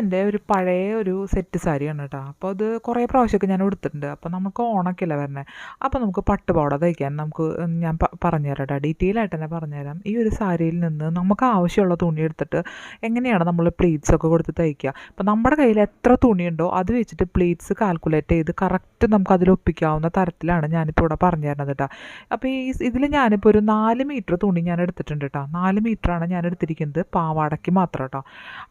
എന്റെ ഒരു പഴയ ഒരു സെറ്റ് സാരിയാണ് കേട്ടോ. അപ്പോൾ അത് കുറേ പ്രാവശ്യമൊക്കെ ഞാൻ എടുത്തിട്ടുണ്ട് അപ്പോൾ നമുക്ക് ഓണക്കില്ല വരണേ. അപ്പോൾ നമുക്ക് പട്ടുപാവാട തയ്ക്കാൻ നമുക്ക് ഞാൻ പറഞ്ഞു പറഞ്ഞുതരാം കേട്ടോ. ഡീറ്റെയിൽ ആയിട്ട് തന്നെ പറഞ്ഞുതരാം. ഈ ഒരു സാരിയിൽ നിന്ന് നമുക്ക് ആവശ്യമുള്ള തുണി എടുത്തിട്ട് എങ്ങനെയാണ് നമ്മൾ പ്ലീറ്റ്സ് ഒക്കെ കൊടുത്ത് തയ്ക്കുക. അപ്പോൾ നമ്മുടെ കയ്യിൽ എത്ര തുണിയുണ്ടോ അത് വെച്ചിട്ട് പ്ലീറ്റ്സ് കാൽക്കുലേറ്റ് ചെയ്ത് കറക്റ്റ് നമുക്ക് അതിൽ ഒപ്പിക്കാവുന്ന തരത്തിലാണ് ഞാനിപ്പോൾ ഇവിടെ പറഞ്ഞു തരുന്നത് കേട്ടോ. അപ്പോൾ ഈ ഇതിൽ ഞാനിപ്പോൾ ഒരു നാല് മീറ്റർ തുണി ഞാൻ എടുത്തിട്ടുണ്ട് കേട്ടോ. നാല് മീറ്ററാണ് ഞാൻ എടുത്തിരിക്കുന്നത് പാവാടയ്ക്ക് മാത്രം കേട്ടോ.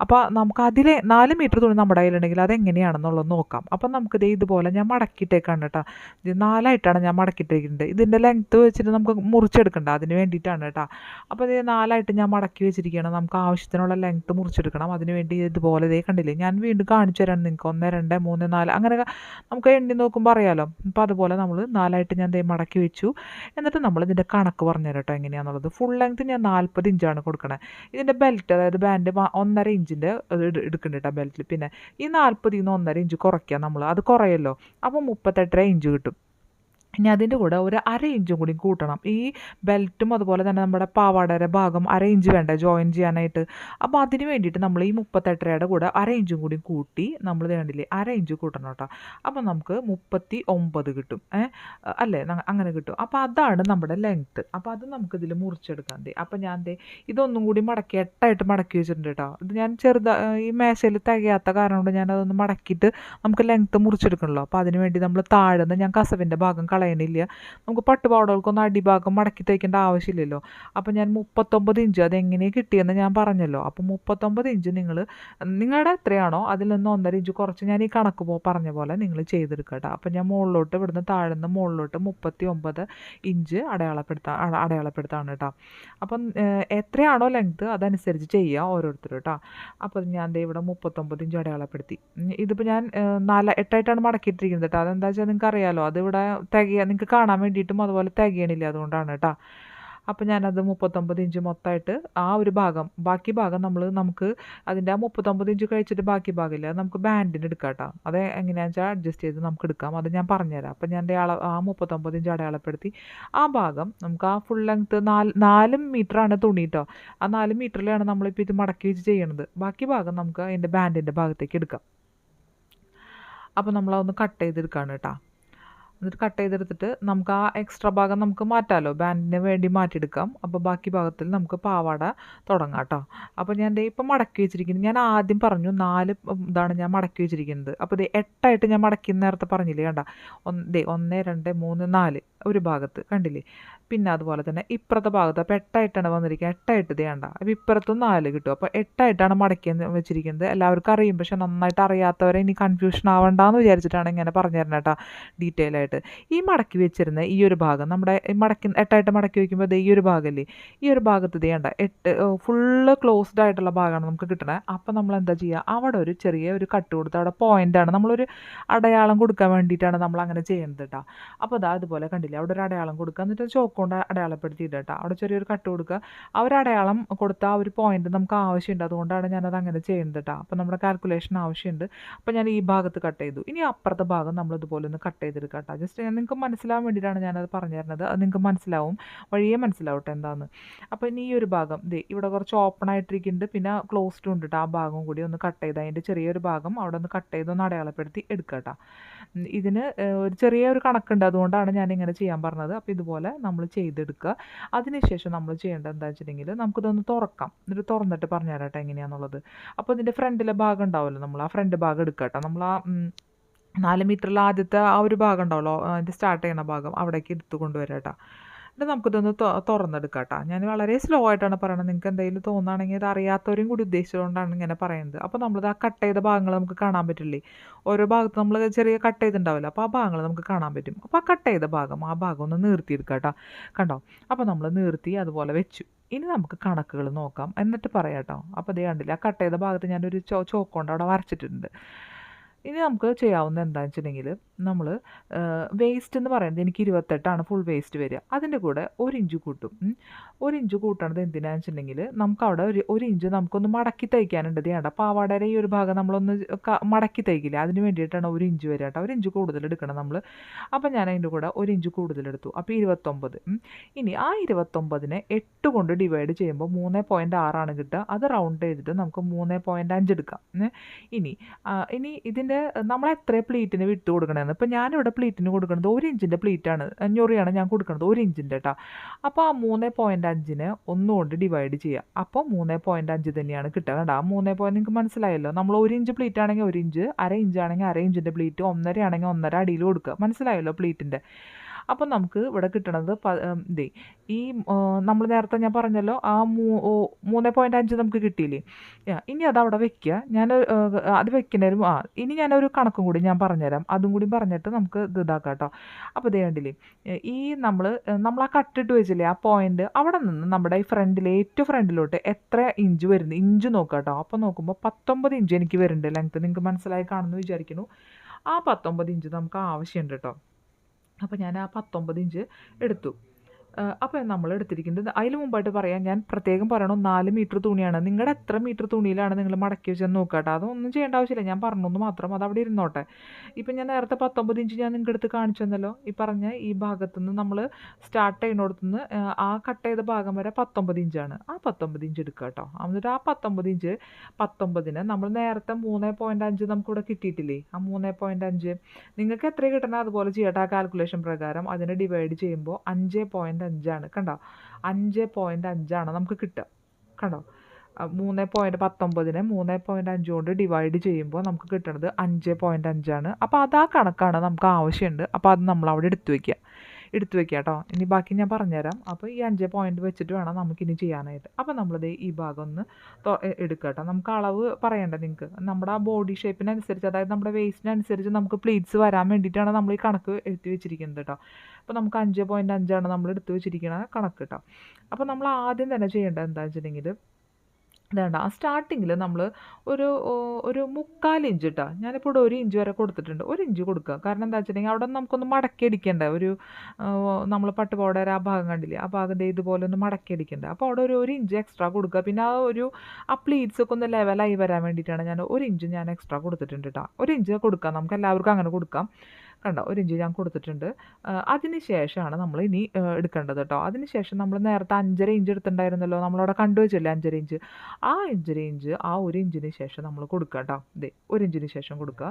അപ്പോൾ നമുക്ക് അതിലെ നാല് മീറ്റർ തുണി നമ്മുടെ കയ്യിലുണ്ടെങ്കിൽ അതെങ്ങനെയാണെന്നുള്ളത് നോക്കാം. അപ്പം നമുക്കിത് ഇതുപോലെ ഞാൻ മടക്കിയിട്ടേക്കാണ് കേട്ടോ. ഇത് നാലായിട്ടാണ് ഞാൻ മടക്കിയിട്ടിരിക്കുന്നത് ഇതിന്റെ ലെങ്ത്ത് വെച്ചിട്ട് നമുക്ക് മുറിച്ചെടുക്കണ്ട അതിന് വേണ്ടിയിട്ടാണ് കേട്ടോ. അപ്പോൾ ഇത് നാലായിട്ട് ഞാൻ മടക്കി വെച്ചിരിക്കുകയാണ്. നമുക്ക് ആവശ്യത്തിനുള്ള ലെങ്ത്ത് മുറിച്ചെടുക്കണം. അതിന് വേണ്ടി ഇതുപോലെ ഇതേ കണ്ടില്ലേ ഞാൻ വീണ്ടും കാണിച്ചു തരാം നിങ്ങൾക്ക്. ഒന്ന് രണ്ട് മൂന്ന് നാല് അങ്ങനെ നമുക്ക് എണ്ണി നോക്കുമ്പോൾ അറിയാമല്ലോ അപ്പോൾ അതുപോലെ നമ്മൾ നാലായിട്ട് ഞാൻ ദേ മടക്കി വെച്ചു. എന്നിട്ട് നമ്മൾ ഇതിന്റെ കണക്ക് പറഞ്ഞു കേട്ടോ എങ്ങനെയാണെന്നുള്ളത് ഫുൾ ലെങ്ത്ത് ഞാൻ നാൽപ്പത് ഇഞ്ചാണ് കൊടുക്കണത് ഇതിന്റെ ബെൽറ്റ് അതായത് ബാൻഡ് ഒന്നര ഇഞ്ചിന്റെ എടുക്കുന്നുണ്ട് കേട്ടോ ബെൽറ്റിൽ പിന്നെ ഈ നാൽപ്പതിൽ നിന്ന് ഒന്നര ഇഞ്ച് കുറയ്ക്കുക നമ്മൾ അത് കുറയല്ലോ. അപ്പോൾ മുപ്പത്തെട്ടര ഇഞ്ച് കിട്ടും. ഇനി അതിന്റെ കൂടെ ഒരു അര ഇഞ്ചും കൂടി കൂട്ടണം. ഈ ബെൽറ്റും അതുപോലെ തന്നെ നമ്മുടെ പാവാടയുടെ ഭാഗം അര ഇഞ്ച് വേണ്ട ജോയിൻ ചെയ്യാനായിട്ട്? അപ്പോൾ അതിന് വേണ്ടിയിട്ട് നമ്മൾ ഈ മുപ്പത്തെട്ടരയുടെ കൂടെ അര ഇഞ്ചും കൂടി കൂട്ടി നമ്മൾ വേണ്ടില്ലേ അര ഇഞ്ച് കൂട്ടണം കേട്ടോ. അപ്പോൾ നമുക്ക് മുപ്പത്തി ഒമ്പത് കിട്ടും അല്ലേ? അങ്ങനെ കിട്ടും. അപ്പോൾ അതാണ് നമ്മുടെ ലെങ്ത്ത് അപ്പോൾ അത് നമുക്കിതിൽ മുറിച്ചെടുക്കാൻ തേ അപ്പോൾ ഞാൻ ദേ ഇതൊന്നും കൂടി മടക്കി എട്ടായിട്ട് മടക്കി വെച്ചിട്ടുണ്ട് കേട്ടോ. ഇത് ഞാൻ ചെറുതാ ഈ മേശയിൽ തികയാത്ത കാരണം കൊണ്ട് ഞാൻ അതൊന്ന് മടക്കിയിട്ട് നമുക്ക് ലെങ്ത്ത് മുറിച്ചെടുക്കണല്ലോ. അപ്പോൾ അതിന് വേണ്ടി നമ്മൾ താഴ്ന്ന് ഞാൻ കസവിന്റെ ഭാഗം കളയണില്ല നമുക്ക് പട്ടുപാവടകൾക്കൊന്നും അടിഭാഗം മടക്കി തയ്ക്കേണ്ട ആവശ്യമില്ലല്ലോ. അപ്പോൾ ഞാൻ മുപ്പത്തൊമ്പത് ഇഞ്ച് അതെങ്ങനെ കിട്ടിയെന്ന് ഞാൻ പറഞ്ഞല്ലോ. അപ്പോൾ മുപ്പത്തൊമ്പത് ഇഞ്ച് നിങ്ങൾ നിങ്ങളുടെ എത്രയാണോ അതിൽ നിന്ന് ഒന്നര ഇഞ്ച് കുറച്ച് ഞാൻ ഈ കണക്ക് പോ പറഞ്ഞ പോലെ നിങ്ങൾ ചെയ്തെടുക്കുക കേട്ടോ അപ്പോൾ ഞാൻ മുകളിലോട്ട് ഇവിടുന്ന് താഴ്ന്ന് മുകളിലോട്ട് മുപ്പത്തി ഒമ്പത് ഇഞ്ച് അടയാളപ്പെടുത്താൻ അടയാളപ്പെടുത്താണ് കേട്ടോ അപ്പം എത്രയാണോ ലെങ്ത് അതനുസരിച്ച് ചെയ്യുക ഓരോരുത്തരും കേട്ടോ അപ്പോൾ ഞാൻ ദേ ഇവിടെ മുപ്പത്തൊമ്പത് ഇഞ്ച് അടയാളപ്പെടുത്തി. ഇതിപ്പോൾ ഞാൻ നാല് എട്ടായിട്ടാണ് മടക്കിയിട്ടിരിക്കുന്നത് കേട്ടോ അതെന്താ വെച്ചാൽ നിങ്ങൾക്ക് അറിയാമല്ലോ അതിവിടെ തികയ നിങ്ങൾക്ക് കാണാൻ വേണ്ടിയിട്ടും അതുപോലെ തികയണില്ല അതുകൊണ്ടാണ് കേട്ടോ അപ്പോൾ ഞാനത് മുപ്പത്തൊമ്പത് ഇഞ്ച് മൊത്തമായിട്ട് ആ ഒരു ഭാഗം ബാക്കി ഭാഗം നമ്മൾ നമുക്ക് അതിന്റെ ആ മുപ്പത്തൊമ്പത് ഇഞ്ച് കഴിച്ചിട്ട് ബാക്കി ഭാഗമില്ല നമുക്ക് ബാൻഡിന് എടുക്കാം കേട്ടോ അത് എങ്ങനെയാണെന്ന് വെച്ചാൽ അഡ്ജസ്റ്റ് ചെയ്ത് നമുക്ക് എടുക്കാം. അത് ഞാൻ പറഞ്ഞുതരാം. അപ്പോൾ ഞാൻ അള ആ മുപ്പത്തൊമ്പത് ഇഞ്ച് അടയാളപ്പെടുത്തി. ആ ഭാഗം നമുക്ക് ആ ഫുൾ ലെങ്ത്ത് നാല് നാല് ആണ് തുണി കേട്ടോ ആ നാല് മീറ്ററിലാണ് നമ്മളിപ്പോൾ ഇത് മടക്കി വെച്ച് ചെയ്യണത്. ബാക്കി ഭാഗം നമുക്ക് അതിന്റെ ബാൻഡിന്റെ ഭാഗത്തേക്ക് എടുക്കാം. അപ്പോൾ നമ്മളതൊന്ന് കട്ട് ചെയ്തെടുക്കുകയാണ് കേട്ടോ എന്നിട്ട് കട്ട് ചെയ്തെടുത്തിട്ട് നമുക്ക് ആ എക്സ്ട്രാ ഭാഗം നമുക്ക് മാറ്റാമല്ലോ ബാൻഡിന് വേണ്ടി മാറ്റിയെടുക്കാം. അപ്പോൾ ബാക്കി ഭാഗത്തിൽ നമുക്ക് പാവാട തുടങ്ങാം കേട്ടോ അപ്പോൾ ഞാൻ ദേ ഇപ്പം മടക്കി വെച്ചിരിക്കുന്നത് ഞാൻ ആദ്യം പറഞ്ഞു നാല് ഇതാണ് ഞാൻ മടക്കി വെച്ചിരിക്കുന്നത്. അപ്പോൾ ദേ എട്ടായിട്ട് ഞാൻ മടക്കി നേരത്തെ പറഞ്ഞില്ലേ കണ്ട? ഒന്ന് ദേ ഒന്ന് രണ്ട് മൂന്ന് നാല് ഒരു ഭാഗത്ത് കണ്ടില്ലേ? പിന്നെ അതുപോലെ തന്നെ ഇപ്പുറത്തെ ഭാഗത്ത് അപ്പോൾ എട്ടായിട്ടാണ് വന്നിരിക്കുന്നത്. എട്ടായിട്ട് വേണ്ട അപ്പോൾ ഇപ്പുറത്തും നാല് കിട്ടും. അപ്പോൾ എട്ടായിട്ടാണ് മടക്കി വെച്ചിരിക്കുന്നത്. എല്ലാവർക്കും അറിയും. പക്ഷെ നന്നായിട്ട് അറിയാത്തവരെ ഇനി കൺഫ്യൂഷൻ ആവണ്ടെന്ന് വിചാരിച്ചിട്ടാണ് ഇങ്ങനെ പറഞ്ഞു തരണം കേട്ടോ ഡീറ്റെയിൽ ആയിട്ട്. ഈ മടക്കി വെച്ചിരുന്ന ഈ ഒരു ഭാഗം നമ്മുടെ മടക്കി എട്ടായിട്ട് മടക്കി വയ്ക്കുമ്പോൾ ഈ ഒരു ഭാഗമല്ലേ? ഈ ഒരു ഭാഗത്ത് വേണ്ട എട്ട് ഫുള്ള് ക്ലോസ്ഡ് ആയിട്ടുള്ള ഭാഗമാണ് നമുക്ക് കിട്ടണേ. അപ്പോൾ നമ്മൾ എന്താ ചെയ്യുക? അവിടെ ഒരു ചെറിയ ഒരു കട്ട് കൊടുത്ത് അവിടെ പോയിന്റാണ് നമ്മളൊരു അടയാളം കൊടുക്കാൻ വേണ്ടിയിട്ടാണ് നമ്മൾ അങ്ങനെ ചെയ്യുന്നത് കേട്ടോ. അപ്പോൾ അതാ അതുപോലെ കണ്ടില്ലേ? അവിടെ ഒരു അടയാളം കൊടുക്കുക. എന്നിട്ട് ചോക്ക് കൊണ്ട് അടയാളപ്പെടുത്തിയിട്ട് കേട്ടോ. അവിടെ ചെറിയൊരു കട്ട് കൊടുക്കുക. ആ അടയാളം കൊടുത്ത ആ ഒരു പോയിന്റ് നമുക്ക് ആവശ്യമുണ്ട്. അതുകൊണ്ടാണ് ഞാനത് അങ്ങനെ ചെയ്യുന്നത് കേട്ടോ. അപ്പോൾ നമ്മുടെ കാൽക്കുലേഷൻ ആവശ്യമുണ്ട്. അപ്പോൾ ഞാൻ ഈ ഭാഗത്ത് കട്ട് ചെയ്തു. ഇനി അപ്പുറത്തെ ഭാഗം നമ്മൾ ഇതുപോലെ ഒന്ന് കട്ട് ചെയ്തെടുക്കാം കേട്ടോ. ജസ്റ്റ് ഞാൻ നിങ്ങൾക്ക് മനസ്സിലാവാൻ വേണ്ടിയിട്ടാണ് ഞാനത് പറഞ്ഞു തരുന്നത് അത് നിങ്ങൾക്ക് മനസ്സിലാവും. വഴിയേ മനസ്സിലാവട്ടെ എന്താന്ന്. അപ്പോൾ ഇനി ഈ ഒരു ഭാഗം ദേ ഇവിടെ കുറച്ച് ഓപ്പൺ ആയിട്ടിരിക്കുന്നുണ്ട്. പിന്നെ ക്ലോസ്ഡ് ഉണ്ട് കേട്ടോ ആ ഭാഗം കൂടി ഒന്ന് കട്ട് ചെയ്ത്. അതിന്റെ ചെറിയൊരു ഭാഗം അവിടെ ഒന്ന് കട്ട് ചെയ്ത് ഒന്ന് അടയാളപ്പെടുത്തി എടുക്കുക കേട്ടോ. ഇതിന് ഒരു ചെറിയ ഒരു കണക്കുണ്ട്. അതുകൊണ്ടാണ് ഞാൻ ഇങ്ങനെ ചെയ്യാൻ പറഞ്ഞത്. അപ്പോൾ ഇതുപോലെ നമ്മൾ ചെയ്തെടുക്കുക. അതിനുശേഷം നമ്മൾ ചെയ്യേണ്ടത് എന്താ വെച്ചിട്ടുണ്ടെങ്കിൽ നമുക്കിതൊന്ന് തുറക്കാം. എന്നിട്ട് തുറന്നിട്ട് പറഞ്ഞു തരാട്ടെ എങ്ങനെയാണെന്നുള്ളത് അപ്പോൾ ഇതിന്റെ ഫ്രണ്ടിലെ ഭാഗം ഉണ്ടാവുമല്ലോ നമ്മൾ ആ ഫ്രണ്ട് ഭാഗം എടുക്കുക കേട്ടോ. നമ്മൾ ആ നാല് മീറ്ററിൽ ആദ്യത്തെ ആ ഒരു ഭാഗം ഉണ്ടാവുമല്ലോ അതിന്റെ സ്റ്റാർട്ട് ചെയ്യുന്ന ഭാഗം അവിടേക്ക് എടുത്തു കൊണ്ടുവരാം കേട്ടോ. എന്നിട്ട് നമുക്കിതൊന്ന് തുറന്നെടുക്കാം കേട്ടോ ഞാൻ വളരെ സ്ലോ ആയിട്ടാണ് പറയുന്നത് നിങ്ങൾക്ക് എന്തെങ്കിലും തോന്നുകയാണെങ്കിൽ ഇത് അറിയാത്തവരും കൂടി ഉദ്ദേശിച്ചുകൊണ്ടാണ് ഇങ്ങനെ പറയുന്നത് അപ്പോൾ നമ്മളിത് ആ കട്ട് ചെയ്ത ഭാഗങ്ങൾ നമുക്ക് കാണാൻ പറ്റില്ലേ? ഓരോ ഭാഗത്ത് നമ്മൾ ചെറിയ കട്ട് ചെയ്തിട്ടുണ്ടാവില്ല അപ്പോൾ ആ ഭാഗങ്ങൾ നമുക്ക് കാണാൻ പറ്റും. അപ്പോൾ ആ കട്ട് ചെയ്ത ഭാഗം ആ ഭാഗം ഒന്ന് നീർത്തിയെടുക്കുക കേട്ടോ കണ്ടോ? അപ്പോൾ നമ്മൾ നിർത്തി അതുപോലെ വെച്ചു. ഇനി നമുക്ക് കണക്കുകൾ നോക്കാം. എന്നിട്ട് പറയാം കേട്ടോ അപ്പോൾ അതേ കണ്ടില്ല ആ കട്ട് ചെയ്ത ഭാഗത്ത് ഞാനൊരു ചോ ചോക്കൊണ്ട് അവിടെ വരച്ചിട്ടുണ്ട്. ഇനി നമുക്ക് ചെയ്യാവുന്ന എന്താണെന്ന് വെച്ചിട്ടുണ്ടെങ്കിൽ നമ്മൾ വേസ്റ്റ് എന്ന് പറയുന്നത് എനിക്ക് ഇരുപത്തെട്ടാണ് ഫുൾ വേസ്റ്റ് വരിക. അതിന്റെ കൂടെ ഒരു ഇഞ്ച് കൂട്ടും. ഒരു ഇഞ്ച് കൂട്ടണത് എന്തിനാണെന്ന് വെച്ചിട്ടുണ്ടെങ്കിൽ നമുക്ക് അവിടെ ഒരു ഒരു ഇഞ്ച് നമുക്കൊന്ന് മടക്കി തയ്ക്കാനുണ്ട് വേണ്ട പാവാടയുടെ ഈ ഒരു ഭാഗം നമ്മളൊന്ന് മടക്കി തയ്ക്കില്ല അതിന് വേണ്ടിയിട്ടാണ് ഒരു ഇഞ്ച് വരിക കേട്ടോ. ഒരു ഇഞ്ച് കൂടുതൽ എടുക്കണം നമ്മൾ അപ്പം ഞാൻ അതിന്റെ കൂടെ ഒരു ഇഞ്ച് കൂടുതൽ എടുത്തു. അപ്പോൾ ഇരുപത്തൊമ്പത്. ഇനി ആ ഇരുപത്തൊമ്പതിനെ എട്ട് കൊണ്ട് ഡിവൈഡ് ചെയ്യുമ്പോൾ മൂന്ന് പോയിന്റ് ആറാണ് കിട്ടുക. അത് റൗണ്ട് ചെയ്തിട്ട് നമുക്ക് മൂന്ന് പോയിന്റ് അഞ്ച് എടുക്കാം. ഇനി ഇനി ഇതിന്റെ നമ്മൾ എത്ര പ്ലീറ്റിന് വിട്ട് കൊടുക്കണമെന്ന് ഇപ്പം ഞാനിവിടെ പ്ലീറ്റിന് കൊടുക്കുന്നത് ഒരു ഇഞ്ചിന്റെ പ്ലീറ്റാണ് ഞൊറിയാണ് ഞാൻ കൊടുക്കുന്നത് ഒരു ഇഞ്ചിന്റെ കേട്ടോ അപ്പോൾ ആ മൂന്ന് പോയിന്റ് അഞ്ചിന് ഒന്നുകൊണ്ട് ഡിവൈഡ് ചെയ്യുക അപ്പോൾ മൂന്ന് പോയിന്റ് അഞ്ച് തന്നെയാണ് കിട്ടുക കേട്ടോ ആ മൂന്ന് പോയിന്റ് നിങ്ങൾക്ക് മനസ്സിലായല്ലോ? നമ്മൾ ഒരു ഇഞ്ച് പ്ലീറ്റ് ആണെങ്കിൽ ഒരു ഇഞ്ച് അര ഇഞ്ച് ആണെങ്കിൽ അര ഇഞ്ചിന്റെ പ്ലീറ്റ് ഒന്നര ആണെങ്കിൽ ഒന്നര അടിയിൽ കൊടുക്കുക. മനസ്സിലായല്ലോ പ്ലീറ്റിന്റെ അപ്പം നമുക്ക് ഇവിടെ കിട്ടണത് ദേ ഈ നമ്മൾ നേരത്തെ ഞാൻ പറഞ്ഞല്ലോ ആ മൂ മൂന്ന് പോയിന്റ് അഞ്ച് നമുക്ക് കിട്ടിയില്ലേ? ഇനി അത് അവിടെ വെക്കുക ഞാൻ അത് വെക്കുന്നതിനും ആ ഇനി ഞാനൊരു കണക്കും കൂടി ഞാൻ പറഞ്ഞുതരാം. അതും കൂടി പറഞ്ഞിട്ട് നമുക്ക് ഇത് ഇതാക്കാം കേട്ടോ അപ്പോൾ ഇതേ കണ്ടില്ലേ ഈ നമ്മൾ നമ്മൾ ആ കട്ടിട്ട് വെച്ചില്ലേ ആ പോയിന്റ് അവിടെ നിന്ന് നമ്മുടെ ഈ ഫ്രണ്ടിലെ ഏറ്റവും ഫ്രണ്ടിലോട്ട് എത്ര ഇഞ്ച് വരുന്നു? ഇഞ്ച് നോക്കുക കേട്ടോ അപ്പോൾ നോക്കുമ്പോൾ പത്തൊമ്പത് ഇഞ്ച് എനിക്ക് വരുന്നുണ്ട്. ലെങ്ത്ത് നിങ്ങൾക്ക് മനസ്സിലായി കാണുമെന്ന് വിചാരിക്കുന്നു. ആ പത്തൊമ്പത് ഇഞ്ച് നമുക്ക് ആവശ്യമുണ്ട് കേട്ടോ അപ്പോൾ ഞാൻ ആ പത്തൊമ്പത് ഇഞ്ച് എടുത്തു. അപ്പോൾ നമ്മൾ എടുത്തിരിക്കുന്നത് അതിന് മുമ്പായിട്ട് പറയാം ഞാൻ പ്രത്യേകം പറയണം നാല് മീറ്റർ തുണിയാണ്. നിങ്ങളുടെ എത്ര മീറ്റർ തുണിയിലാണ് നിങ്ങൾ മടക്കി വെച്ചെന്ന് നോക്കാട്ടോ അതൊന്നും ചെയ്യേണ്ട ആവശ്യമില്ല. ഞാൻ പറഞ്ഞൊന്ന് മാത്രം അത് അവിടെ ഇരുന്നോട്ടെ. ഇപ്പം ഞാൻ നേരത്തെ പത്തൊമ്പത് ഇഞ്ച് ഞാൻ നിങ്ങൾക്ക് എടുത്ത് കാണിച്ചു തന്നല്ലോ. ഈ പറഞ്ഞ ഈ ഭാഗത്തുനിന്ന് നമ്മൾ സ്റ്റാർട്ട് ചെയ്യുന്നിടത്തുനിന്ന് ആ കട്ട് ചെയ്ത ഭാഗം വരെ പത്തൊമ്പത് ഇഞ്ചാണ്. ആ പത്തൊമ്പത് ഇഞ്ച് എടുക്കുക കേട്ടോ. എന്നിട്ട് ആ പത്തൊമ്പത് ഇഞ്ച് പത്തൊമ്പതിന് നമ്മൾ നേരത്തെ മൂന്ന് പോയിന്റ് അഞ്ച് നമുക്കിവിടെ കിട്ടിയിട്ടില്ലേ? ആ മൂന്ന് പോയിന്റ് അഞ്ച്. നിങ്ങൾക്ക് എത്ര കിട്ടണം അതുപോലെ ചെയ്യട്ടെ ആ കാൽക്കുലേഷൻ പ്രകാരം. അതിനെ ഡിവൈഡ് ചെയ്യുമ്പോൾ അഞ്ച് പോയിന്റ് അഞ്ചാണ്. കണ്ടോ? അഞ്ച് പോയിന്റ് അഞ്ചാണ് നമുക്ക് കിട്ടുക. കണ്ടോ? മൂന്ന് പോയിന്റ് പത്തൊമ്പതിനെ മൂന്ന് പോയിന്റ് അഞ്ച് കൊണ്ട് ഡിവൈഡ് ചെയ്യുമ്പോൾ നമുക്ക് കിട്ടുന്നത് അഞ്ച് പോയിന്റ് അഞ്ചാണ്. അപ്പോൾ അത് ആ കണക്കാണ് നമുക്ക് ആവശ്യമുണ്ട്. അപ്പോൾ അത് നമ്മൾ അവിടെ എടുത്തു വയ്ക്കുക. എടുത്തു വെക്കുക കേട്ടോ ഇനി ബാക്കി ഞാൻ പറഞ്ഞുതരാം. അപ്പോൾ ഈ അഞ്ച് പോയിന്റ് വെച്ചിട്ട് വേണം നമുക്കിനി ചെയ്യാനായിട്ട്. അപ്പോൾ നമ്മളിത് ഈ ഭാഗം ഒന്ന് എടുക്കുക കേട്ടോ നമുക്ക് അളവ് പറയേണ്ടത് നിങ്ങൾക്ക് നമ്മുടെ ആ ബോഡി ഷേപ്പിനനുസരിച്ച് അതായത് നമ്മുടെ വേസ്റ്റിനനുസരിച്ച് നമുക്ക് പ്ലീറ്റ്സ് വരാൻ വേണ്ടിയിട്ടാണ് നമ്മൾ ഈ കണക്ക് എഴുതി വെച്ചിരിക്കുന്നത് കേട്ടോ അപ്പോൾ നമുക്ക് അഞ്ച് പോയിന്റ് അഞ്ചാണ് നമ്മൾ എടുത്തു വെച്ചിരിക്കുന്ന കണക്ക് കേട്ടോ അപ്പോൾ നമ്മൾ ആദ്യം തന്നെ ചെയ്യേണ്ടത് എന്താണെന്ന് വെച്ചിട്ടുണ്ടെങ്കിൽ വേണ്ട ആ സ്റ്റാർട്ടിങ്ങിൽ നമ്മൾ ഒരു ഒരു മുക്കാൽ ഇഞ്ച് കേട്ടോ ഞാനിപ്പോൾ ഇവിടെ ഒരു ഇഞ്ച് വരെ കൊടുത്തിട്ടുണ്ട്. ഒരു ഇഞ്ച് കൊടുക്കുക. കാരണം എന്താ വെച്ചിട്ടുണ്ടെങ്കിൽ അവിടെ നമുക്കൊന്ന് മടക്കി അടിക്കേണ്ട? ഒരു നമ്മൾ പട്ട് പട്ടുപാടര ആ ഭാഗം കണ്ടില്ലേ? ആ ഭാഗം ഇതുപോലെ ഒന്ന് മടക്കി അടിക്കേണ്ട? അപ്പോൾ അവിടെ ഒരു ഒരു ഇഞ്ച് എക്സ്ട്രാ കൊടുക്കുക. പിന്നെ ആ ഒരു ആ പ്ലീറ്റ്സ് ഒക്കെ ഒന്ന് ലെവലായി വരാൻ വേണ്ടിയിട്ടാണ് ഞാൻ ഒരു ഇഞ്ച് ഞാൻ എക്സ്ട്രാ കൊടുത്തിട്ടുണ്ട് കേട്ടോ ഒരു ഇഞ്ച് കൊടുക്കാം. നമുക്ക് എല്ലാവർക്കും അങ്ങനെ കൊടുക്കാം. കണ്ടോ ഒരു ഇഞ്ച് ഞാൻ കൊടുത്തിട്ടുണ്ട്. അതിന് ശേഷമാണ് നമ്മൾ ഇനി എടുക്കേണ്ടത് കേട്ടോ. അതിന് ശേഷം നമ്മൾ നേരത്തെ അഞ്ചര ഇഞ്ച് എടുത്തിട്ടുണ്ടായിരുന്നല്ലോ. നമ്മളവിടെ കണ്ടുവച്ചില്ലേ അഞ്ചര ഇഞ്ച്? ആ അഞ്ചര ഇഞ്ച് ആ ഒരു ഇഞ്ചിന് ശേഷം നമ്മൾ കൊടുക്കുക കേട്ടോ. ദേ ഒരു ഇഞ്ചിന് ശേഷം കൊടുക്കുക.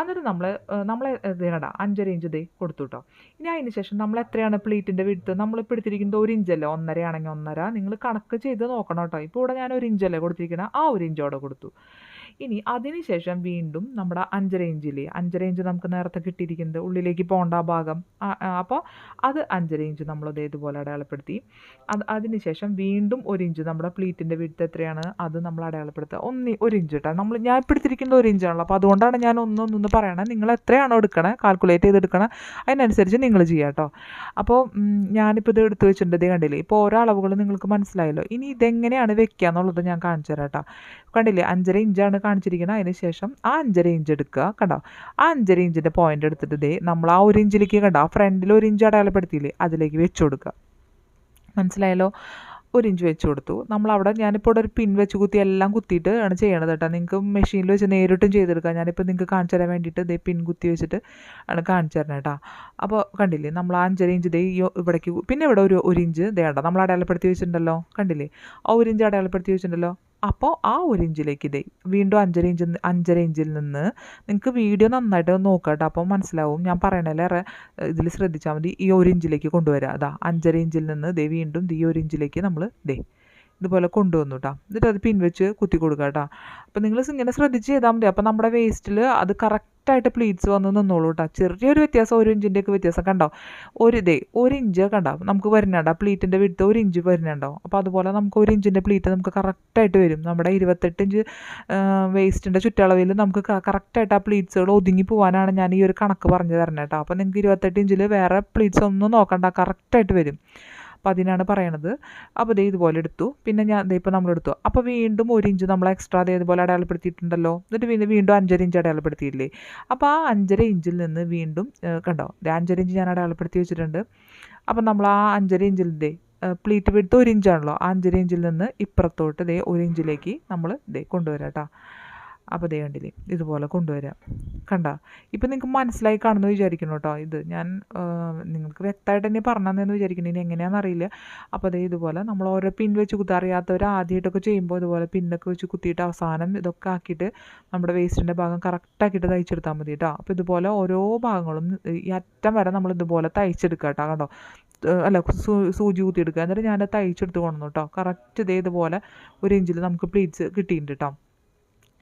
എന്നിട്ട് നമ്മൾ നമ്മൾ ഇതേടാ അഞ്ചര ഇഞ്ച് ദേ കൊടുത്തു കേട്ടോ. ഇനി അതിന് ശേഷം നമ്മൾ എത്രയാണ് പ്ലീറ്റിന്റെ വിടുത്ത് നമ്മളിപ്പോൾ എടുത്തിരിക്കുന്നത് ഒരു ഇഞ്ചല്ലേ? ഒന്നര ആണെങ്കിൽ ഒന്നര. നിങ്ങൾ കണക്ക് ചെയ്ത് നോക്കണം കേട്ടോ. ഇപ്പോൾ ഇവിടെ ഞാൻ ഒരു ഇഞ്ചല്ലേ കൊടുത്തിരിക്കുന്നത് ആ ഒരു ഇഞ്ച് അവിടെ കൊടുത്തു. ഇനി അതിനുശേഷം വീണ്ടും നമ്മുടെ അഞ്ചര ഇഞ്ചില്ലേ? അഞ്ചര ഇഞ്ച് നമുക്ക് നേരത്തെ കിട്ടിയിരിക്കുന്നത് ഉള്ളിലേക്ക് പോകേണ്ട ഭാഗം. അപ്പോൾ അത് അഞ്ചര ഇഞ്ച് നമ്മളത് ഇതുപോലെ അടയാളപ്പെടുത്തി. അത് അതിനുശേഷം വീണ്ടും ഒരു ഇഞ്ച് നമ്മുടെ പ്ലീറ്റിന്റെ വിടുത്ത് എത്രയാണ്? അത് നമ്മൾ അടയാളപ്പെടുത്തുക. ഒന്ന് ഒരു ഇഞ്ച് കേട്ടോ നമ്മൾ ഞാൻ ഇപ്പോൾ എടുത്തിരിക്കുന്നത് ഒരു ഇഞ്ചാണല്ലോ. അപ്പോൾ അതുകൊണ്ടാണ് ഞാൻ ഒന്നൊന്നൊന്ന് പറയണത് നിങ്ങൾ എത്രയാണോ എടുക്കണേ കാൽക്കുലേറ്റ് ചെയ്തെടുക്കണം അതിനനുസരിച്ച് നിങ്ങൾ ചെയ്യുക കേട്ടോ അപ്പോൾ ഞാനിപ്പോൾ ഇത് എടുത്തു വെച്ചിട്ടുണ്ട് കണ്ടില്ലേ? ഇപ്പോൾ ഓരോ അളവുകൾ നിങ്ങൾക്ക് മനസ്സിലായല്ലോ. ഇനി ഇതെങ്ങനെയാണ് വെക്കുക എന്നുള്ളത് ഞാൻ കാണിച്ചു തരാം കേട്ടോ കണ്ടില്ലേ? അഞ്ചര ഇഞ്ചാണ് കാണിച്ചിരിക്കുന്നത് അതിന് ശേഷം ആ അഞ്ചര ഇഞ്ച് എടുക്കുക കണ്ടോ? ആ അഞ്ചര ഇഞ്ചിന്റെ പോയിന്റ് എടുത്തിട്ട് ദേ നമ്മൾ ആ ഒരു ഇഞ്ചിലേക്ക് കണ്ടോ? ആ ഫ്രണ്ടിൽ ഒരു ഇഞ്ച് അടയാളപ്പെടുത്തിയില്ലേ? അതിലേക്ക് വെച്ച് കൊടുക്കുക. മനസ്സിലായല്ലോ? ഒരു ഇഞ്ച് വെച്ച് കൊടുത്തു. നമ്മളവിടെ ഞാനിപ്പോൾ ഇവിടെ ഒരു പിൻ വെച്ച് കുത്തി എല്ലാം കുത്തിയിട്ട് ആണ് ചെയ്യണത് കേട്ടോ. നിങ്ങൾക്ക് മെഷീനിൽ വെച്ച് നേരിട്ടും ചെയ്തെടുക്കാം. ഞാനിപ്പോൾ നിങ്ങൾക്ക് കാണിച്ചു തരാൻ വേണ്ടിയിട്ട് ഇതേ പിൻ കുത്തി വെച്ചിട്ട് ആണ് കാണിച്ചു തരണം കേട്ടോ. അപ്പോൾ കണ്ടില്ലേ? നമ്മൾ ആ അഞ്ചര ഇഞ്ച് ദേ ഇവിടേക്ക് പിന്നെ ഇവിടെ ഒരു ഒരു ഇഞ്ച് ദേണ്ട നമ്മൾ അടയാളപ്പെടുത്തി വെച്ചിട്ടുണ്ടല്ലോ? കണ്ടില്ലേ? ആ ഒരു ഇഞ്ച് അടയാളപ്പെടുത്തി വെച്ചിട്ടുണ്ടല്ലോ? അപ്പോൾ ആ ഒരു ഇഞ്ചിലേക്ക് ഇതേ. വീണ്ടും അഞ്ചര ഇഞ്ച് അഞ്ചര ഇഞ്ചിൽ നിന്ന് നിങ്ങൾക്ക് വീഡിയോ നന്നായിട്ട് നോക്കുക കേട്ടോ അപ്പോൾ മനസ്സിലാവും. ഞാൻ പറയണേലേറെ ഇതിൽ ശ്രദ്ധിച്ചാൽ മതി. ഈ ഒരു ഇഞ്ചിലേക്ക് കൊണ്ടുവരിക അതാ അഞ്ചര ഇഞ്ചിൽ നിന്ന് ദേ വീണ്ടും ഈ ഒരു ഇഞ്ചിലേക്ക് നമ്മൾ ദേ ഇതുപോലെ കൊണ്ടുവന്നു കേട്ടോ എന്നിട്ട് അത് പിൻവെച്ച് കുത്തി കൊടുക്കുക കേട്ടോ അപ്പോൾ നിങ്ങൾ ഇങ്ങനെ ശ്രദ്ധിച്ച് ചെയ്താൽ മതി. അപ്പോൾ നമ്മുടെ വേസ്റ്റിൽ അത് കറക്റ്റായിട്ട് പ്ലീറ്റ്സ് വന്ന് നിന്നോളൂ കേട്ടോ ചെറിയൊരു വ്യത്യാസം ഒരു ഇഞ്ചിന്റെയൊക്കെ വ്യത്യാസം കണ്ടോ ഒരു ഇതേ ഒരു ഇഞ്ച് കണ്ടോ നമുക്ക് വരുന്നുണ്ടോ പ്ലീറ്റിന്റെ വിടുത്ത് ഒരു ഇഞ്ച് വരുന്നുണ്ടോ അപ്പോൾ അതുപോലെ നമുക്ക് ഒരു ഇഞ്ചിന്റെ പ്ലീറ്റ് നമുക്ക് കറക്റ്റായിട്ട് വരും. നമ്മുടെ ഇരുപത്തെട്ട് ഇഞ്ച് വേസ്റ്റിന്റെ ചുറ്റളവിൽ നമുക്ക് കറക്റ്റായിട്ട് ആ പ്ലീറ്റ്സുകൾ ഒതുങ്ങി പോകാനാണ് ഞാൻ ഈ ഒരു കണക്ക് പറഞ്ഞു തരണേ കേട്ടോ അപ്പോൾ നിങ്ങൾക്ക് ഇരുപത്തെട്ട് ഇഞ്ചിൽ വേറെ പ്ലീറ്റ്സ് ഒന്നും നോക്കണ്ട കറക്റ്റായിട്ട് വരും. അപ്പോൾ അതിനാണ് പറയണത്. അപ്പോൾ ദേ ഇതുപോലെ എടുത്തു. പിന്നെ ഞാൻ ദേ ഇപ്പോൾ നമ്മളെടുത്തു അപ്പോൾ വീണ്ടും ഒരു ഇഞ്ച് നമ്മൾ എക്സ്ട്രാ ദേ ഇതുപോലെ അടയാളപ്പെടുത്തിയിട്ടുണ്ടല്ലോ. എന്നിട്ട് പിന്നെ വീണ്ടും അഞ്ചര ഇഞ്ച് അടയാളപ്പെടുത്തിയില്ലേ? അപ്പോൾ ആ അഞ്ചര ഇഞ്ചിൽ നിന്ന് വീണ്ടും കണ്ടോ? അഞ്ചര ഇഞ്ച് ഞാൻ അടയാളപ്പെടുത്തി വെച്ചിട്ടുണ്ട്. അപ്പം നമ്മൾ ആ അഞ്ചര ഇഞ്ചിന്റെ പ്ലീറ്റ് വിടുത്ത് ഒരു ഇഞ്ചാണല്ലോ. ആ അഞ്ചര ഇഞ്ചിൽ നിന്ന് ഇപ്പുറത്തോട്ട് ദേ ഒരു ഇഞ്ചിലേക്ക് നമ്മൾ ദേ കൊണ്ടുവരാം കേട്ടോ. അപ്പോൾ ദേ കണ്ടില്ലേ ഇതുപോലെ കൊണ്ടുവരാം. കണ്ട? ഇപ്പം നിങ്ങൾക്ക് മനസ്സിലായി കാണുമെന്ന് വിചാരിക്കണം കേട്ടോ ഇത്. ഞാൻ നിങ്ങൾക്ക് വ്യക്തമായിട്ട് തന്നെ പറഞ്ഞതെന്ന് വിചാരിക്കുന്നു. ഇനി എങ്ങനെയാണെന്ന് അറിയില്ല. അപ്പോൾ അതേ ഇതുപോലെ നമ്മൾ ഓരോ പിൻ വെച്ച് കുത്താറിയാത്തവർ ആദ്യമായിട്ടൊക്കെ ചെയ്യുമ്പോൾ ഇതുപോലെ പിന്നൊക്കെ വെച്ച് കുത്തിയിട്ട് അവസാനം ഇതൊക്കെ ആക്കിയിട്ട് നമ്മുടെ വേസ്റ്റിന്റെ ഭാഗം കറക്റ്റാക്കിയിട്ട് തയ്ച്ചെടുത്താൽ മതി കേട്ടോ അപ്പോൾ ഇതുപോലെ ഓരോ ഭാഗങ്ങളും ഈ അറ്റം വരെ നമ്മൾ ഇതുപോലെ തയ്ച്ചെടുക്കുക കേട്ടോ കണ്ടോ? അല്ല സൂചി കുത്തിയെടുക്കുക എന്നിട്ട് ഞാൻ തയ്ച്ചെടുത്ത് കൊണ്ടു കേട്ടോ കറക്റ്റ് ഇതേ ഇതുപോലെ ഒരു ഇഞ്ചിൽ നമുക്ക് പ്ലീറ്റ്സ് കിട്ടിയിട്ടുണ്ട് കേട്ടോ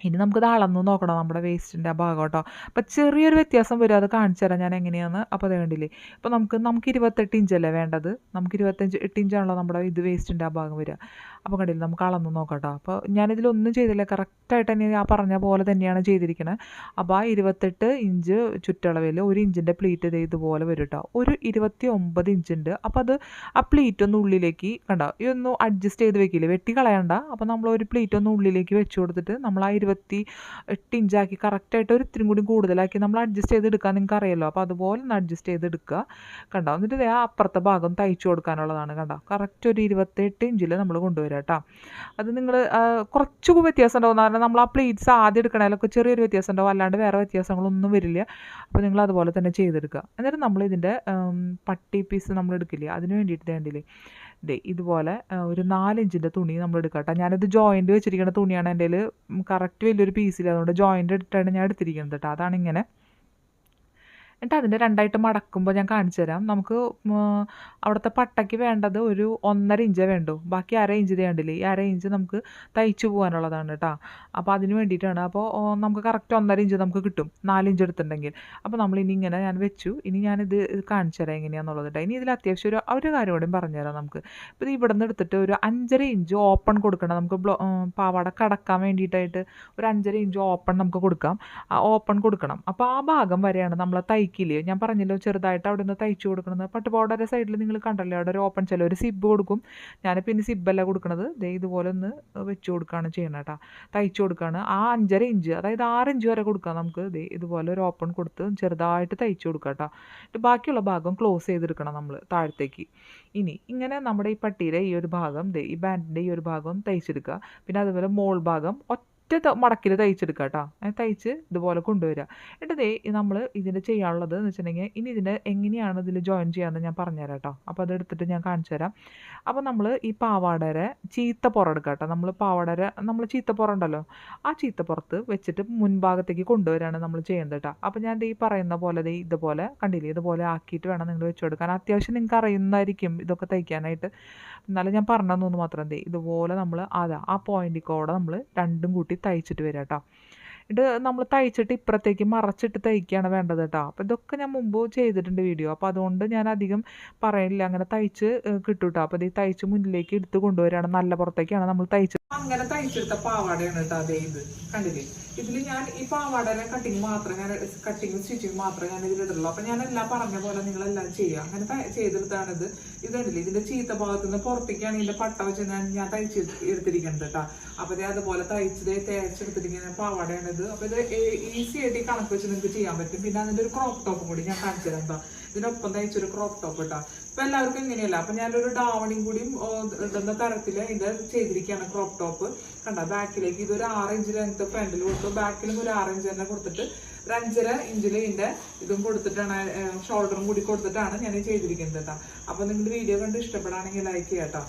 ഇനി നമുക്കിത് അളന്ന് നോക്കണം നമ്മുടെ വേസ്റ്റിന്റെ ആ ഭാഗം കേട്ടോ. അപ്പോൾ ചെറിയൊരു വ്യത്യാസം വരും. അത് കാണിച്ചു തരാം ഞാൻ എങ്ങനെയാണ് അപ്പോൾ അത് വേണ്ടില്ലേ ഇപ്പോൾ നമുക്ക് നമുക്ക് ഇരുപത്തെട്ട് ഇഞ്ചല്ലേ വേണ്ടത്? നമുക്ക് ഇരുപത്തഞ്ച് എട്ട് ഇഞ്ചാണല്ലോ നമ്മുടെ ഇത് വേസ്റ്റിന്റെ ആ ഭാഗം വരിക. അപ്പോൾ കണ്ടില്ല? നമുക്ക് അളന്ന് നോക്കാം കേട്ടോ. അപ്പോൾ ഞാനിതിലൊന്നും ചെയ്തില്ല. കറക്റ്റായിട്ട് തന്നെ ആ പറഞ്ഞ പോലെ തന്നെയാണ് ചെയ്തിരിക്കുന്നത് അപ്പോൾ ആ ഇരുപത്തെട്ട് ഇഞ്ച് ചുറ്റളവിൽ ഒരു ഇഞ്ചിന്റെ പ്ലീറ്റ് ഇത് ഇതുപോലെ വരും കേട്ടോ. ഒരു ഇരുപത്തി ഒമ്പത് ഇഞ്ചുണ്ട് അപ്പോൾ അത് ആ പ്ലീറ്റ് ഒന്ന് ഉള്ളിലേക്ക് കണ്ടോ? ഇതൊന്ന് അഡ്ജസ്റ്റ് ചെയ്ത് വെക്കില്ലേ? വെട്ടി കളയണ്ട. അപ്പോൾ നമ്മൾ ഒരു പ്ലീറ്റ് ഒന്ന് ഉള്ളിലേക്ക് വെച്ച് കൊടുത്തിട്ട് നമ്മൾ ആ ഇരുപത്തി എട്ട് ഇഞ്ചാക്കി കറക്റ്റായിട്ട് ഒരു ഇത്തിരി കൂടി കൂടുതലാക്കി നമ്മൾ അഡ്ജസ്റ്റ് ചെയ്ത് എടുക്കാൻ നിങ്ങൾക്ക് അറിയാലോ അപ്പോൾ അതുപോലെ ഒന്ന് അഡ്ജസ്റ്റ് ചെയ്ത് എടുക്കുക കണ്ടോ? എന്നിട്ട് ദേ ആ അപ്പുറത്തെ ഭാഗം തയ്ച്ചു കൊടുക്കാനുള്ളതാണ് കണ്ടോ? കറക്റ്റ് ഒരു ഇരുപത്തെട്ട് ഇഞ്ചിൽ നമ്മൾ കൊണ്ടുവരാം കേട്ടോ അത് നിങ്ങൾ കുറച്ച് വ്യത്യാസം ഉണ്ടാവും. കാരണം നമ്മൾ ആ പ്ലേറ്റ്സ് ആദ്യം എടുക്കണേലൊക്കെ ചെറിയൊരു വ്യത്യാസം ഉണ്ടാവും. അല്ലാണ്ട് വേറെ വ്യത്യാസങ്ങളൊന്നും വരില്ല. അപ്പോൾ നിങ്ങൾ അതുപോലെ തന്നെ ചെയ്തെടുക്കുക എന്നിട്ട് നമ്മൾ ഇതിന്റെ പട്ടി പീസ് നമ്മൾ എടുക്കില്ലേ? അതിന് വേണ്ടിയിട്ട് വേണ്ടിയില്ലേ ദേ ഇതുപോലെ ഒരു നാലിഞ്ചിന്റെ തുണി നമ്മൾ എടുക്കട്ടെ കേട്ടോ ഞാനിത് ജോയിന്റ് വെച്ചിരിക്കുന്ന തുണിയാണ് എന്റെ കറക്റ്റ് വലിയൊരു പീസിൽ അതുകൊണ്ട് ജോയിന്റ് എടുത്തിട്ടാണ് ഞാൻ എടുത്തിരിക്കുന്നത് കേട്ടോ അതാണ് ഇങ്ങനെ എന്നിട്ട് അതിന്റെ രണ്ടായിട്ട് മടക്കുമ്പോൾ ഞാൻ കാണിച്ചു തരാം. നമുക്ക് അവിടുത്തെ പട്ടയ്ക്ക് വേണ്ടത് ഒരു ഒന്നര ഇഞ്ചേ വേണ്ടു. ബാക്കി അര ഇഞ്ച് വേണ്ടില്ലേ ഈ അര ഇഞ്ച് നമുക്ക് തയ്ച്ചു പോകാനുള്ളതാണ് കേട്ടോ. അപ്പോൾ അതിന് വേണ്ടിയിട്ടാണ്. അപ്പോൾ നമുക്ക് കറക്റ്റ് ഒന്നര ഇഞ്ച് നമുക്ക് കിട്ടും. നാല് ഇഞ്ച് എടുത്തിട്ടുണ്ടെങ്കിൽ. അപ്പോൾ നമ്മൾ ഇനി ഇങ്ങനെ ഞാൻ വെച്ചു. ഇനി ഞാനിത് കാണിച്ചു തരാം എങ്ങനെയാണെന്നുള്ളത് കേട്ടോ. ഇനി ഇതിൽ അത്യാവശ്യം ഒരു ഒരു കാര്യം കൂടി പറഞ്ഞുതരാം നമുക്ക്. ഇപ്പോൾ ഇത് ഇവിടെ നിന്ന് എടുത്തിട്ട് ഒരു അഞ്ചര ഇഞ്ച് ഓപ്പൺ കൊടുക്കണം. നമുക്ക് ബ്ലോ പാവാട കടക്കാൻ വേണ്ടിയിട്ടായിട്ട് ഒരു അഞ്ചര ഇഞ്ച് ഓപ്പൺ നമുക്ക് കൊടുക്കാം. ഓപ്പൺ കൊടുക്കണം. അപ്പോൾ ആ ഭാഗം വരെയാണ് നമ്മൾ തയ്ക്കില്ലേ ഞാൻ പറഞ്ഞല്ലോ ചെറുതായിട്ട് അവിടെ നിന്ന് തയ്ച്ചു കൊടുക്കണമെന്ന് പട്ടുപാവടയുടെ സൈഡിൽ നിങ്ങൾ കണ്ടല്ലോ അവിടെ ഒരു ഓപ്പൺ ചില ഒരു സിബ് കൊടുക്കും. ഞാനിപ്പോൾ ഇനി സിബ്ബല്ല കൊടുക്കണത്. ദേ ഇതുപോലെ ഒന്ന് വെച്ച് കൊടുക്കുകയാണ് ചെയ്യണം കേട്ടോ. തയ്ച്ചു കൊടുക്കുകയാണ് ആ അഞ്ചര ഇഞ്ച് അതായത് ആറ് ഇഞ്ച് വരെ കൊടുക്കാം നമുക്ക്. ദേ ഇതുപോലെ ഒരു ഓപ്പൺ കൊടുത്ത് ചെറുതായിട്ട് തയ്ച്ചു കൊടുക്കുക കേട്ടോ. ബാക്കിയുള്ള ഭാഗം ക്ലോസ് ചെയ്തെടുക്കണം നമ്മൾ താഴത്തേക്ക്. ഇനി ഇങ്ങനെ നമ്മുടെ ഈ പട്ടിയുടെ ഈ ഒരു ഭാഗം ദേ ഈ ബാൻഡിന്റെ ഈ ഒരു ഭാഗം തയ്ച്ചെടുക്കുക. പിന്നെ അതുപോലെ മോൾ ഭാഗം ഒറ്റ മടക്കിൽ തയ്ച്ചെടുക്കുക കേട്ടോ തയ്ച്ച് ഇതുപോലെ കൊണ്ടുവരിക എന്നിട്ട് നമ്മൾ ഇതിന്റെ ചെയ്യാനുള്ളത് എന്ന് വെച്ചിട്ടുണ്ടെങ്കിൽ ഇനി ഇതിന്റെ എങ്ങനെയാണ് ഇതിൽ ജോയിൻ ചെയ്യാമെന്ന് ഞാൻ പറഞ്ഞുതരാം കേട്ടോ അപ്പോൾ അതെടുത്തിട്ട് ഞാൻ കാണിച്ചു തരാം അപ്പോൾ നമ്മൾ ഈ പാവാടരെ ചീത്ത എടുക്കുക കേട്ടോ നമ്മൾ പാവാടര നമ്മൾ ചീത്തപ്പുറം ഉണ്ടല്ലോ. ആ ചീത്തപ്പുറത്ത് വെച്ചിട്ട് മുൻഭാഗത്തേക്ക് കൊണ്ടുവരാണ് നമ്മൾ ചെയ്യുന്നത് കേട്ടോ അപ്പോൾ ഞാൻ ഈ പറയുന്ന പോലെ ഇതുപോലെ കണ്ടില്ലേ? ഇതുപോലെ ആക്കിയിട്ട് വേണം നിങ്ങൾ വെച്ച് കൊടുക്കാൻ. അത്യാവശ്യം നിങ്ങൾക്ക് അറിയുന്നതായിരിക്കും ഇതൊക്കെ തയ്ക്കാനായിട്ട്. എന്നാലും ഞാൻ പറഞ്ഞതെന്ന് മാത്രം ദേ ഇതുപോലെ നമ്മൾ അതാ ആ പോയിന്റിൽ കൂടെ നമ്മൾ രണ്ടും കൂട്ടി തയ്ച്ചിട്ട് വരാം കേട്ടോ ഇത് നമ്മൾ തയ്ച്ചിട്ട് ഇപ്പുറത്തേക്ക് മറച്ചിട്ട് തയ്ക്കുകയാണ് വേണ്ടത് കേട്ടോ. അപ്പോൾ ഇതൊക്കെ ഞാൻ മുമ്പ് ചെയ്തിട്ടുണ്ട് വീഡിയോ അപ്പോൾ അതുകൊണ്ട് ഞാൻ അധികം പറയില്ല അങ്ങനെ തയ്ച്ച് കിട്ടും കേട്ടോ അപ്പോൾ ഇത് തയ്ച്ച് മുന്നിലേക്ക് എടുത്ത് കൊണ്ടുവരികയാണ്. നല്ല പുറത്തേക്കാണ് നമ്മൾ തയ്ച്ച് അങ്ങനെ തയ്ച്ചെടുത്ത പാവാടയാണ് കേട്ടോ അതേ ഇത്. കണ്ടില്ലേ? ഇതിൽ ഞാൻ ഈ പാവാടയുടെ കട്ടിങ് മാത്രം ഞാൻ കട്ടിങ് സ്റ്റിച്ചിങ് മാത്രം ഞാൻ ഇതിലിടുള്ളൂ അപ്പം ഞാൻ എല്ലാം പറഞ്ഞ പോലെ നിങ്ങളെല്ലാം ചെയ്യുക. അങ്ങനെ ത- ചെയ്തെടുത്താണ് ഇത്. ഇത് കണ്ടില്ലേ? ഇതിന്റെ ചീത്ത ഭാഗത്ത് നിന്ന് പുറത്തേക്കാണ് ഇതിന്റെ പട്ട വെച്ച് ഞാൻ ഞാൻ തയ്ച്ച് എടുത്തിരിക്കുന്നത് കേട്ടോ. അപ്പോൾ അതുപോലെ തയ്ച്ചത് തേച്ചെടുത്തിരിക്കുന്ന പാവാടയാണ് ഇത് അപ്പോൾ ഇത് ഈസി ആയിട്ട് ഈ കണക്ക് വെച്ച് നിങ്ങൾക്ക് ചെയ്യാൻ പറ്റും. പിന്നെ അതിന്റെ ഒരു ക്രോപ്പ് ടോപ്പ് കൂടി ഞാൻ കാണിച്ചു തരാം കേട്ടോ ഇതിനൊപ്പം തയ്ച്ചൊരു ക്രോപ്പ് ടോപ്പ് കേട്ടോ ഇപ്പൊ എല്ലാവർക്കും ഇങ്ങനെയല്ല. അപ്പൊ ഞാനൊരു ഡാവണിയും കൂടിയും ഇടുന്ന തരത്തിൽ ഇത് ചെയ്തിരിക്കുകയാണ് ക്രോപ്പ് ടോപ്പ് കണ്ട? ബാക്കിലേക്ക് ഇതൊരു ആറ് ഇഞ്ച് ലെങ്ത് ഫ്രണ്ടിൽ കൊടുത്തു. ബാക്കിലും ഒരു ആറ് ഇഞ്ച് തന്നെ കൊടുത്തിട്ട് ഒരു അഞ്ചര ഇഞ്ചിൽ ഇതിന്റെ ഇതും കൊടുത്തിട്ടാണ് ഷോൾഡറും കൂടി കൊടുത്തിട്ടാണ് ഞാൻ ചെയ്തിരിക്കുന്നത് കേട്ടോ അപ്പൊ നിങ്ങളുടെ വീഡിയോ കണ്ട് ഇഷ്ടപ്പെടുകയാണെങ്കിൽ ലൈക്ക് ചെയ്യാം കേട്ടോ